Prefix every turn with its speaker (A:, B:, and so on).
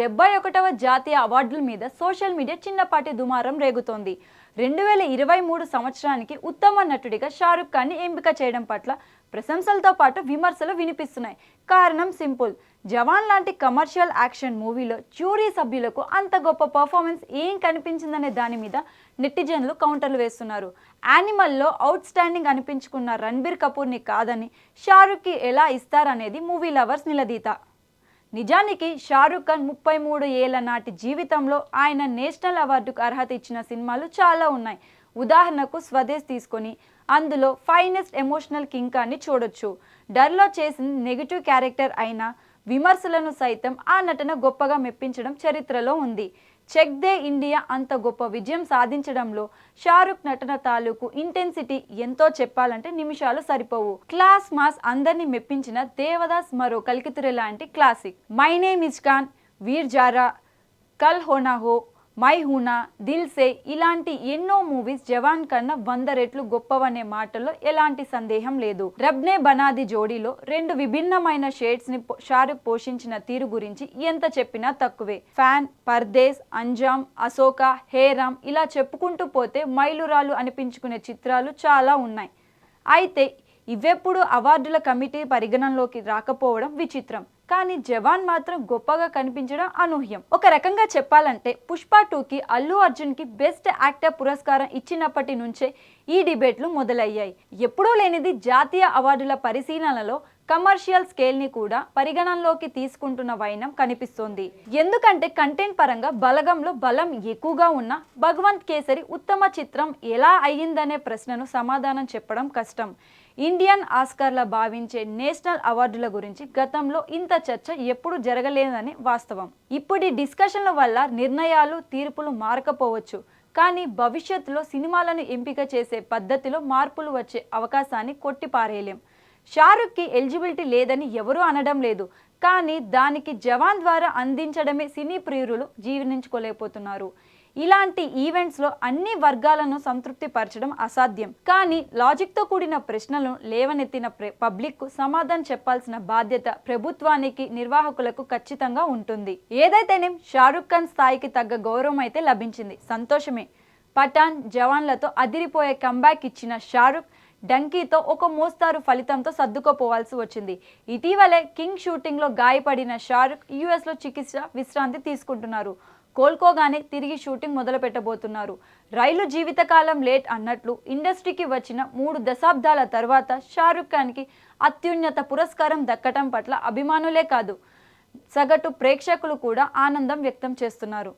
A: డెబ్బై ఒకటవ జాతీయ అవార్డుల మీద సోషల్ మీడియా చిన్నపాటి దుమారం రేగుతోంది. రెండు వేల ఇరవై మూడు సంవత్సరానికి ఉత్తమ నటుడిగా షారుఖ్ ఖాన్ని ఎంపిక చేయడం పట్ల ప్రశంసలతో పాటు విమర్శలు వినిపిస్తున్నాయి. కారణం సింపుల్. జవాన్ లాంటి కమర్షియల్ యాక్షన్ మూవీలో జ్యూరీ సభ్యులకు అంత గొప్ప పర్ఫార్మెన్స్ ఏం కనిపించిందనే దాని మీద నెటిజన్లు కౌంటర్లు వేస్తున్నారు. యానిమల్లో అవుట్ స్టాండింగ్ అనిపించుకున్న రణబీర్ కపూర్ని కాదని షారుఖ్కి ఎలా ఇస్తారనేది మూవీ లవర్స్ నిలదీత. నిజానికి షారుఖ్ ఖాన్ ముప్పై మూడు ఏళ్ళ నాటి జీవితంలో ఆయన నేషనల్ అవార్డుకు అర్హత ఇచ్చిన సినిమాలు చాలా ఉన్నాయి. ఉదాహరణకు స్వదేశ్ తీసుకొని అందులో ఫైనెస్ట్ ఎమోషనల్ కింకాన్ని చూడొచ్చు. డర్లో చేసిన నెగిటివ్ క్యారెక్టర్ అయిన విమర్శలను సైతం ఆ నటన గొప్పగా మెప్పించడం చరిత్రలో ఉంది. చెక్ దే ఇండియా అంత గొప్ప విజయం సాధించడంలో షారుఖ్ నటన తాలూకు ఇంటెన్సిటీ ఎంతో చెప్పాలంటే నిమిషాలు సరిపోవు. క్లాస్ మాస్ అందరినీ మెప్పించిన దేవదాస్ మరో కలికితురే లాంటి classic my name is Khan Veer Zaara Kal Ho Naa Ho my హూనా Dil సే ఇలాంటి ఎన్నో మూవీస్ జవాన్ కన్నా వంద రెట్లు గొప్పవనే మాటల్లో ఎలాంటి సందేహం లేదు. రబ్నే బనాది జోడీలో రెండు విభిన్నమైన షేడ్స్ని షారుఖ్ పోషించిన తీరు గురించి ఎంత చెప్పినా తక్కువే. ఫ్యాన్ పర్దేశ్ అంజామ్ అశోక హేరామ్ ఇలా చెప్పుకుంటూ పోతే మైలురాలు అనిపించుకునే చిత్రాలు చాలా ఉన్నాయి. అయితే ఇవెప్పుడు అవార్డుల కమిటీ పరిగణనలోకి రాకపోవడం విచిత్రం. కానీ జవాన్ మాత్రం గొప్పగా కనిపించడం అనూహ్యం. ఒక రకంగా చెప్పాలంటే పుష్ప టూకి అల్లు అర్జున్కి బెస్ట్ యాక్టర్ పురస్కారం ఇచ్చినప్పటి నుంచే ఈ డిబేట్లు మొదలయ్యాయి. ఎప్పుడూ లేనిది జాతీయ అవార్డుల పరిశీలనలో కమర్షియల్ స్కేల్ని కూడా పరిగణనలోకి తీసుకుంటున్న వైనం కనిపిస్తోంది. ఎందుకంటే కంటెంట్ పరంగా బలగంలో బలం ఎక్కువగా ఉన్న భగవంత్ కేసరి ఉత్తమ చిత్రం ఎలా అయ్యిందనే ప్రశ్నను సమాధానం చెప్పడం కష్టం. ఇండియన్ ఆస్కర్ల భావించే నేషనల్ అవార్డుల గురించి గతంలో ఇంత చర్చ ఎప్పుడు జరగలేదని వాస్తవం. ఇప్పటి డిస్కషన్ల వల్ల నిర్ణయాలు తీర్పులు మారకపోవచ్చు. కానీ భవిష్యత్తులో సినిమాలను ఎంపిక చేసే పద్ధతిలో మార్పులు వచ్చే అవకాశాన్ని కొట్టిపారేయలేం. షారుఖ్కి ఎలిజిబిలిటీ లేదని ఎవరూ అనడం లేదు. కానీ దానికి జవాన్ ద్వారా అందించడమే సినీ ప్రియులు జీర్ణించుకోలేకపోతున్నారు. ఇలాంటి ఈవెంట్స్లో అన్ని వర్గాలను సంతృప్తి పరచడం అసాధ్యం. కానీ లాజిక్తో కూడిన ప్రశ్నలను లేవనెత్తిన ప్ర- పబ్లిక్కు సమాధానం చెప్పాల్సిన బాధ్యత ప్రభుత్వానికి నిర్వాహకులకు ఖచ్చితంగా ఉంటుంది. ఏదైతేనేం షారుఖ్ ఖాన్ స్థాయికి తగ్గ గౌరవం అయితే లభించింది. సంతోషమే. పఠాన్ జవాన్లతో అదిరిపోయే కంబ్యాక్ ఇచ్చిన షారుఖ్ డంకీతో ఒక మోస్తారు ఫలితంతో సర్దుకోపోవాల్సి వచ్చింది. ఇటీవలే కింగ్ షూటింగ్లో గాయపడిన షారుఖ్ యుఎస్లో చికిత్స విశ్రాంతి తీసుకుంటున్నారు. కోలుకోగానే తిరిగి షూటింగ్ మొదలు పెట్టబోతున్నారు రైలు జీవితకాలం లేట్ అన్నట్లు ఇండస్ట్రీకి వచ్చిన మూడు దశాబ్దాల తర్వాత షారుఖ్ ఖాన్కి అత్యున్నత పురస్కారం దక్కటం పట్ల అభిమానులే కాదు సగటు ప్రేక్షకులు కూడా ఆనందం వ్యక్తం చేస్తున్నారు.